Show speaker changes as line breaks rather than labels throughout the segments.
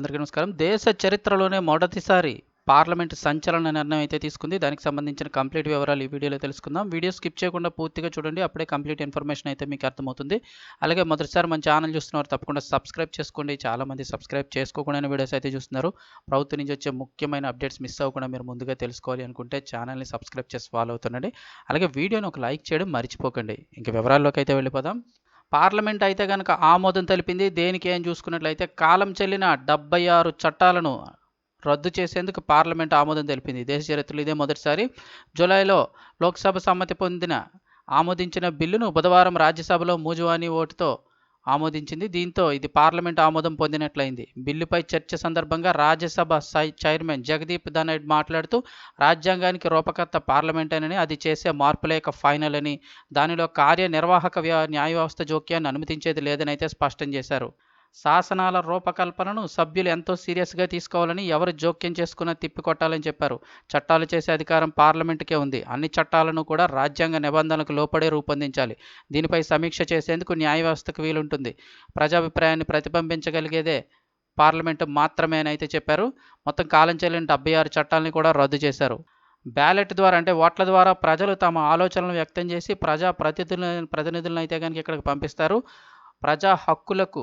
అందరికీ నమస్కారం. దేశ చరిత్రలోనే మొదటిసారి పార్లమెంట్ సంచలన నిర్ణయం అయితే తీసుకుంది. దానికి సంబంధించిన కంప్లీట్ వివరాలు ఈ వీడియోలో తెలుసుకుందాం. వీడియో స్కిప్ చేయకుండా పూర్తిగా చూడండి. అప్పుడే కంప్లీట్ ఇన్ఫర్మేషన్ అయితే మీకు అర్థమవుతుంది. అలాగే మొదటిసారి మన ఛానల్ చూస్తున్నారు తప్పకుండా సబ్స్క్రైబ్ చేసుకోండి. చాలామంది సబ్స్క్రైబ్ చేసుకోకుండా వీడియోస్ అయితే చూస్తున్నారు. ప్రభుత్వం నుంచి వచ్చే ముఖ్యమైన అప్డేట్స్ మిస్ అవ్వకుండా మీరు ముందుగా తెలుసుకోవాలి అనుకుంటే ఛానల్ని సబ్స్క్రైబ్ చేసి ఫాలో అవుతుండండి. అలాగే వీడియోని ఒక లైక్ చేయడం మర్చిపోకండి. ఇంక వివరాల్లోకి అయితే వెళ్ళిపోదాం. పార్లమెంట్ అయితే కనుక ఆమోదం తెలిపింది. దేనికి ఏం చూసుకున్నట్లయితే కాలం చెల్లిన డెబ్బై ఆరు చట్టాలను రద్దు చేసేందుకు పార్లమెంట్ ఆమోదం తెలిపింది. దేశ చరిత్రలో ఇదే మొదటిసారి. జూలైలో లోక్సభ సమ్మతి పొందిన ఆమోదించిన బిల్లును బుధవారం రాజ్యసభలో మూజువాని ఓటుతో ఆమోదించింది. దీంతో ఇది పార్లమెంట్ ఆమోదం పొందినట్లయింది. బిల్లుపై చర్చ సందర్భంగా రాజ్యసభ సై- చైర్మన్ జగదీప్ ధనైడ్ మాట్లాడుతూ రాజ్యాంగానికి రూపకర్త పార్లమెంటేనని అది చేసే మార్పుల యొక్క ఫైనల్ అని దానిలో కార్యనిర్వాహక వ్య- న్యాయ వ్యవస్థ జోక్యాన్ని అనుమతించేది లేదని అయితే స్పష్టం చేశారు. శాసనాల రూపకల్పనను సభ్యులు ఎంతో సీరియస్గా తీసుకోవాలని ఎవరు జోక్యం చేసుకున్నా తిప్పికొట్టాలని చెప్పారు. చట్టాలు చేసే అధికారం పార్లమెంటుకే ఉంది. అన్ని చట్టాలను కూడా రాజ్యాంగ నిబంధనలకు లోపడే రూపొందించాలి. దీనిపై సమీక్ష చేసేందుకు న్యాయ వ్యవస్థకు వీలుంటుంది. ప్రజాభిప్రాయాన్ని ప్రతిబింబించగలిగేదే పార్లమెంటు మాత్రమే అని అయితే చెప్పారు. మొత్తం కాలం చెల్లిన డెబ్బై ఆరు చట్టాలని కూడా రద్దు చేశారు. బ్యాలెట్ ద్వారా అంటే ఓట్ల ద్వారా ప్రజలు తమ ఆలోచనలను వ్యక్తం చేసి ప్రజా ప్రతినిధులను ప్రతినిధులను అయితే కనుక ఇక్కడికి పంపిస్తారు. ప్రజా హక్కులకు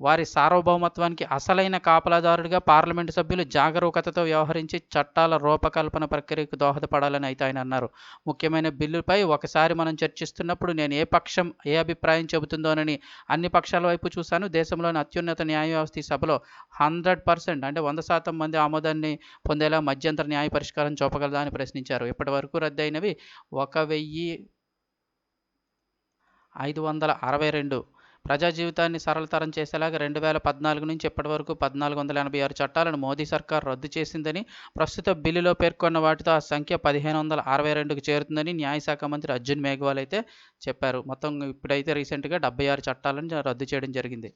వారి సార్వభౌమత్వానికి అసలైన కాపలాదారుడిగా పార్లమెంటు సభ్యులు జాగరూకతతో వ్యవహరించి చట్టాల రూపకల్పన ప్రక్రియకు దోహదపడాలని అయితే ఆయన అన్నారు. ముఖ్యమైన బిల్లుపై ఒకసారి మనం చర్చిస్తున్నప్పుడు నేను ఏ పక్షం ఏ అభిప్రాయం చెబుతుందోనని అన్ని పక్షాల వైపు చూశాను. దేశంలోని అత్యున్నత న్యాయ వ్యవస్థ ఈ సభలో హండ్రెడ్ పర్సెంట్ అంటే వంద శాతం మంది ఆమోదాన్ని పొందేలా మధ్యంతర న్యాయ పరిష్కారం చూపగలదా అని ప్రశ్నించారు. ఇప్పటి వరకు రద్దయినవి ఒక వెయ్యి ఐదు వందల అరవై రెండు ప్రజా జీవితాన్ని సరళతరం చేసేలాగా రెండు వేల పద్నాలుగు నుంచి ఇప్పటి వరకు పద్నాలుగు వందల ఎనభై ఆరు చట్టాలను మోదీ సర్కార్ రద్దు చేసిందని ప్రస్తుత బిల్లులో పేర్కొన్న వాటితో ఆ సంఖ్య పదిహేను వందల అరవై రెండుకు చేరుతుందని న్యాయశాఖ మంత్రి అర్జున్ మేఘవాల్ అయితే చెప్పారు. మొత్తం ఇప్పుడైతే రీసెంట్గా డెబ్బై ఆరు చట్టాలను రద్దు చేయడం జరిగింది.